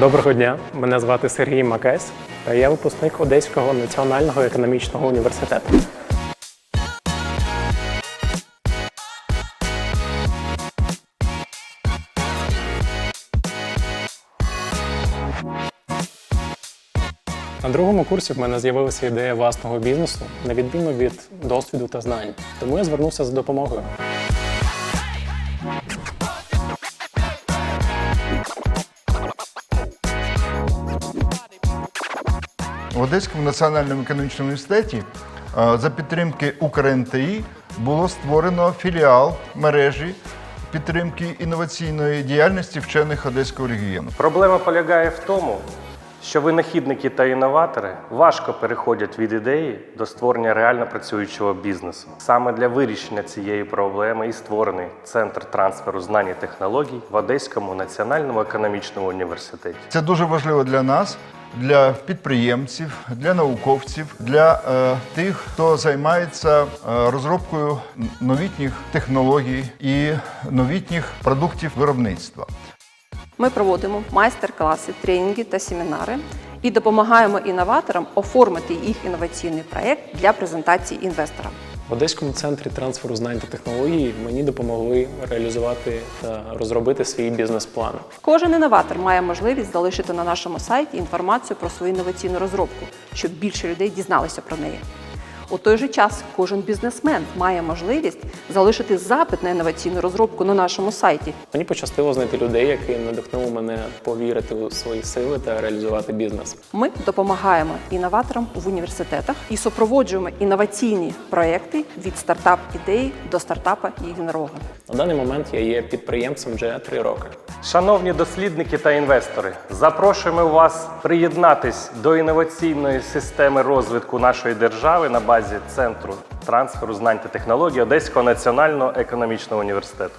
Доброго дня, мене звати Сергій Макесь, та я випускник Одеського національного економічного університету. На другому курсі в мене з'явилася ідея власного бізнесу, на відміну від досвіду та знань. Тому я звернувся за допомогою. В Одеському національному економічному університеті е, за підтримки УкрНТІ було створено філіал мережі підтримки інноваційної діяльності вчених Одеського регіону. Проблема полягає в тому, що винахідники та інноватори важко переходять від ідеї до створення реально працюючого бізнесу. Саме для вирішення цієї проблеми і створений центр трансферу знань і технологій в Одеському національному економічному університеті. Це дуже важливо для нас, для підприємців, для науковців, для е, тих, хто займається е, розробкою новітніх технологій і новітніх продуктів виробництва. Ми проводимо майстер-класи, тренінги та семінари і допомагаємо інноваторам оформити їх інноваційний проєкт для презентації інвесторам. В Одеському центрі трансферу знань та технологій мені допомогли реалізувати та розробити свій бізнес-план. Кожен інноватор має можливість залишити на нашому сайті інформацію про свою інноваційну розробку, щоб більше людей дізналися про неї. У той же час кожен бізнесмен має можливість залишити запит на інноваційну розробку на нашому сайті. Мені пощастило знайти людей, які надихнули мене повірити у свої сили та реалізувати бізнес. Ми допомагаємо інноваторам в університетах і супроводжуємо інноваційні проекти від стартап-ідеї до стартапа єдинорога. На даний момент я є підприємцем вже три роки. Шановні дослідники та інвестори, запрошуємо вас приєднатись до інноваційної системи розвитку нашої держави на базі центру трансферу знань та технологій Одеського національного економічного університету.